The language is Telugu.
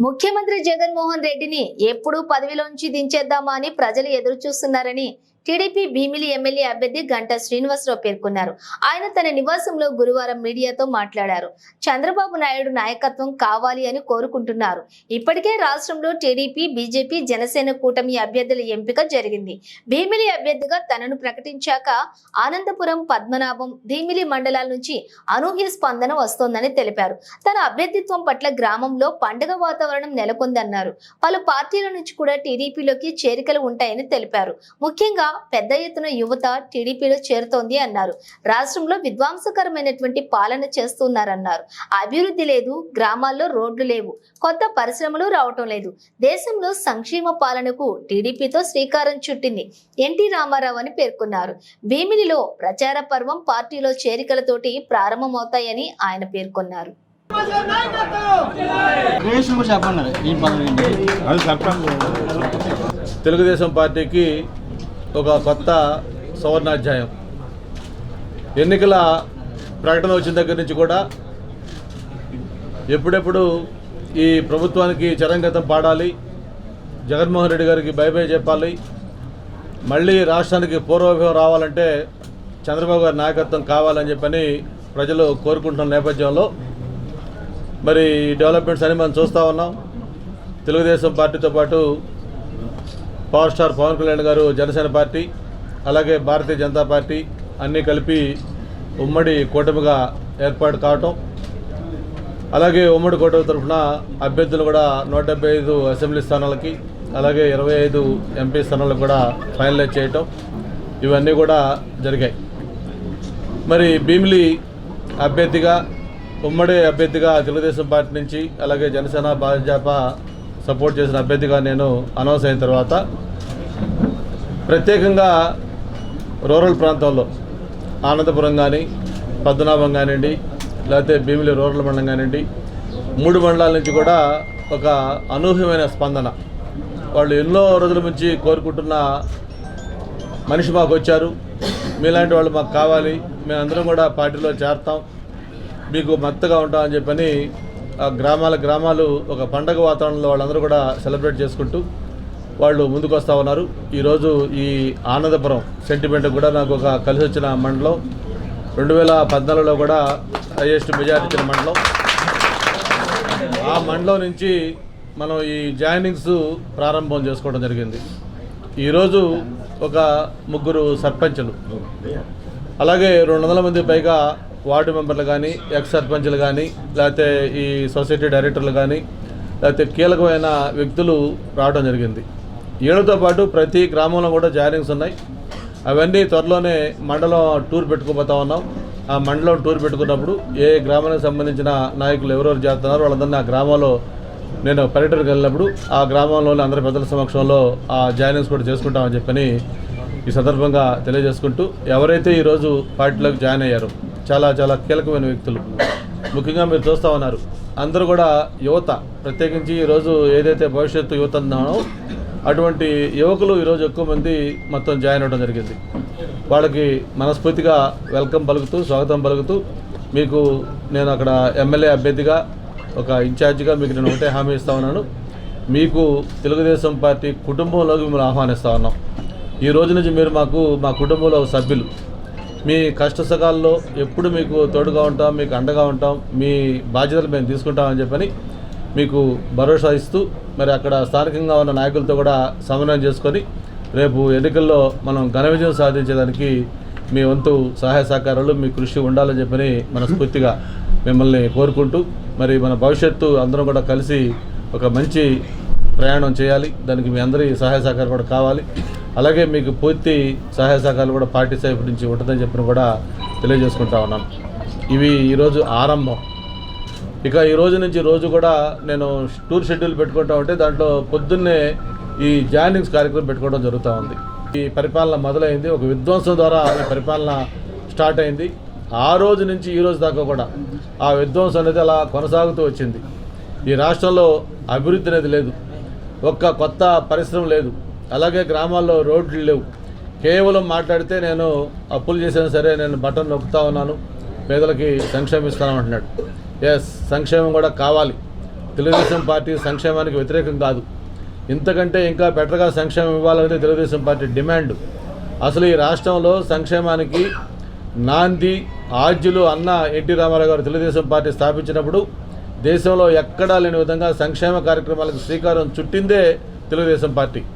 ముఖ్యమంత్రి జగన్మోహన్ రెడ్డిని ఎప్పుడు పదవిలోంచి దించేద్దామా అని ప్రజలు ఎదురు చూస్తున్నారని టీడీపీ భీమిలి ఎమ్మెల్యే అభ్యర్థి గంటా శ్రీనివాసరావు పేర్కొన్నారు. ఆయన తన నివాసంలో గురువారం మీడియాతో మాట్లాడారు. చంద్రబాబు నాయుడు నాయకత్వం కావాలి అని కోరుకుంటున్నారు. ఇప్పటికే రాష్ట్రంలో టీడీపీ బీజేపీ జనసేన కూటమి అభ్యర్థుల ఎంపిక జరిగింది. భీమిలి అభ్యర్థిగా తనను ప్రకటించాక ఆనందపురం పద్మనాభం భీమిలి మండలాల నుంచి అనూహ్య స్పందన వస్తోందని తెలిపారు. తన అభ్యర్థిత్వం పట్ల గ్రామంలో పండుగ వాతావరణం నెలకొందన్నారు. పలు పార్టీల నుంచి కూడా టీడీపీలోకి చేరికలు ఉంటాయని తెలిపారు. ముఖ్యంగా పెద్ద ఎత్తున యువత టీడీపీలో చేరుతోంది అన్నారు. రాష్ట్రంలో విధ్వంసకరమైనటువంటి పాలన చేస్తున్నారన్నారు. అభివృద్ధి లేదు గ్రామాల్లో రోడ్లు లేవు కొత్త పరిశ్రమలు రావటం లేదు. దేశంలో సంక్షేమ పాలనకు టీడీపీతో శ్రీకారం చుట్టింది ఎన్టీ రామారావు అని పేర్కొన్నారు. భీమిలిలో ప్రచార పర్వం పార్టీలో చేరికలతోటి ప్రారంభమవుతాయని ఆయన పేర్కొన్నారు. తెలుగుదేశం పార్టీకి ఒక కొత్త సువర్ణాధ్యాయం. ఎన్నికల ప్రకటన వచ్చిన దగ్గర నుంచి కూడా ఎప్పుడెప్పుడు ఈ ప్రభుత్వానికి చరంగతం పాడాలి జగన్మోహన్ రెడ్డి గారికి బైబై చెప్పాలి మళ్ళీ రాష్ట్రానికి పూర్వభావం రావాలంటే చంద్రబాబు గారి నాయకత్వం కావాలని చెప్పని ప్రజలు కోరుకుంటున్న నేపథ్యంలో మరి డెవలప్మెంట్స్ అని మనం చూస్తూ ఉన్నాం. తెలుగుదేశం పార్టీతో పాటు పవర్ స్టార్ పవన్ కళ్యాణ్ గారు జనసేన పార్టీ అలాగే భారతీయ జనతా పార్టీ అన్నీ కలిపి ఉమ్మడి కూటమిగా ఏర్పాటు కావటం అలాగే ఉమ్మడి కూటమి తరఫున అభ్యర్థులు కూడా నూట డెబ్బై ఐదు అసెంబ్లీ స్థానాలకి అలాగే ఇరవై ఐదు ఎంపీ స్థానాలకు కూడా ఫైనలైజ్ చేయటం ఇవన్నీ కూడా జరిగాయి. మరి భీమిలి అభ్యర్థిగా ఉమ్మడి అభ్యర్థిగా తెలుగుదేశం పార్టీ నుంచి అలాగే జనసేన భాజపా సపోర్ట్ చేసిన అభ్యర్థిగా నేను అనౌన్స్ అయిన తర్వాత ప్రత్యేకంగా రూరల్ ప్రాంతంలో ఆనందపురం కానీ పద్మనాభం కానివ్వండి లేకపోతే భీమిలి రూరల్ మండలం కానివ్వండి మూడు మండలాల నుంచి కూడా ఒక అనూహ్యమైన స్పందన. వాళ్ళు ఎన్నో రోజుల నుంచి కోరుకుంటున్న మనిషి మాకు వచ్చారు. మీలాంటి వాళ్ళు మాకు కావాలి. మేమందరం కూడా పార్టీలో చేరతాం. మీకు మత్తగా ఉంటామని చెప్పని గ్రామాల గ్రామాలు ఒక పండగ వాతావరణంలో వాళ్ళందరూ కూడా సెలబ్రేట్ చేసుకుంటూ వాళ్ళు ముందుకు వస్తూ ఉన్నారు. ఈరోజు ఈ ఆనందపురం సెంటిమెంట్ కూడా నాకు ఒక కలిసి వచ్చిన మండలం. రెండు వేల పద్నాలుగులో కూడా హైయెస్ట్ మెజారిటీ ఇచ్చిన మండలం. ఆ మండలం నుంచి మనం ఈ జాయినింగ్స్ ప్రారంభం చేసుకోవడం జరిగింది. ఈరోజు ఒక ముగ్గురు సర్పంచులు. అలాగే రెండు వందల మంది పైగా వార్డు మెంబర్లు కానీ ఎక్స్ సర్పంచ్లు కానీ లేకపోతే ఈ సొసైటీ డైరెక్టర్లు కానీ లేకపోతే కీలకమైన వ్యక్తులు రావడం జరిగింది. ఏడుతో పాటు ప్రతి గ్రామంలో కూడా జాయినింగ్స్ ఉన్నాయి. అవన్నీ త్వరలోనే మండలం టూర్ పెట్టుకోబోతా ఉన్నాం. ఆ మండలం టూర్ పెట్టుకున్నప్పుడు ఏ గ్రామానికి సంబంధించిన నాయకులు ఎవరెవరు చేస్తున్నారో వాళ్ళందరినీ ఆ గ్రామంలో నేను పర్యటనకు వెళ్ళినప్పుడు ఆ గ్రామంలోని అందరి పెద్దల సమక్షంలో ఆ జాయినింగ్స్ కూడా చేసుకుంటామని చెప్పని ఈ సందర్భంగా తెలియజేసుకుంటూ ఎవరైతే ఈరోజు పార్టీలోకి జాయిన్ అయ్యారో చాలా చాలా కీలకమైన వ్యక్తులు. ముఖ్యంగా మీరు చూస్తూ ఉన్నారు. అందరూ కూడా యువత ప్రత్యేకించి ఈరోజు ఏదైతే భవిష్యత్తు యువత ఉన్నానో అటువంటి యువకులు ఈరోజు ఎక్కువ మంది మొత్తం జాయిన్ అవ్వడం జరిగింది. వాళ్ళకి మనస్ఫూర్తిగా వెల్కమ్ పలుకుతూ స్వాగతం పలుకుతూ మీకు నేను అక్కడ ఎమ్మెల్యే అభ్యర్థిగా ఒక ఇన్ఛార్జిగా మీకు నేను ఒకటే హామీ ఇస్తా ఉన్నాను. మీకు తెలుగుదేశం పార్టీ కుటుంబంలోకి మిమ్మల్ని ఆహ్వానిస్తా ఉన్నాం. ఈ రోజు నుంచి మీరు మాకు మా కుటుంబంలో సభ్యులు. మీ కష్ట సకాల్లో ఎప్పుడు మీకు తోడుగా ఉంటాం మీకు అండగా ఉంటాం మీ బాధ్యతలు మేము తీసుకుంటామని చెప్పని మీకు భరోసా ఇస్తూ మరి అక్కడ స్థానికంగా ఉన్న నాయకులతో కూడా సమన్వయం చేసుకొని రేపు ఎన్నికల్లో మనం ఘన విజయం సాధించేదానికి మీ వంతు సహాయ సహకారాలు మీ కృషి ఉండాలని చెప్పని మనస్ఫూర్తిగా మిమ్మల్ని కోరుకుంటూ మరి మన భవిష్యత్తు అందరం కూడా కలిసి ఒక మంచి ప్రయాణం చేయాలి. దానికి మీ అందరి సహాయ సహకారం కూడా కావాలి. అలాగే మీకు పూర్తి సహాయ సహకారాలు కూడా పార్టీ సైపు నుంచి ఉంటుందని చెప్పిన కూడా తెలియజేసుకుంటా ఉన్నాను ఇవి ఈరోజు ఆరంభం. ఇక ఈ రోజు నుంచి రోజు కూడా నేను టూర్ షెడ్యూల్ పెట్టుకుంటా ఉంటే దాంట్లో పొద్దున్నే ఈ జాయినింగ్స్ కార్యక్రమం పెట్టుకోవడం జరుగుతూ ఉంది. ఈ పరిపాలన మొదలైంది. ఒక విధ్వంసం ద్వారా ఈ పరిపాలన స్టార్ట్ అయింది. ఆ రోజు నుంచి ఈ రోజు దాకా కూడా ఆ విధ్వంసం అనేది అలా కొనసాగుతూ వచ్చింది. ఈ రాష్ట్రంలో అభివృద్ధి అనేది లేదు. ఒక్క కొత్త పరిశ్రమ లేదు. అలాగే గ్రామాల్లో రోడ్లు లేవు. కేవలం మాట్లాడితే నేను అప్పులు చేసినా సరే నేను బటన్ నొక్కుతా ఉన్నాను. పేదలకి సంక్షేమం ఇస్తాను అంటున్నాడు. ఎస్ సంక్షేమం కూడా కావాలి. తెలుగుదేశం పార్టీ సంక్షేమానికి వ్యతిరేకం కాదు. ఇంతకంటే ఇంకా బెటర్గా సంక్షేమం ఇవ్వాలనేది తెలుగుదేశం పార్టీ డిమాండ్ అసలు ఈ రాష్ట్రంలో సంక్షేమానికి నాంది ఆద్యులు అన్న ఎన్టీ రామారావు గారు తెలుగుదేశం పార్టీ స్థాపించినప్పుడు దేశంలో ఎక్కడా లేని విధంగా సంక్షేమ కార్యక్రమాలకు శ్రీకారం చుట్టిందే తెలుగుదేశం పార్టీ.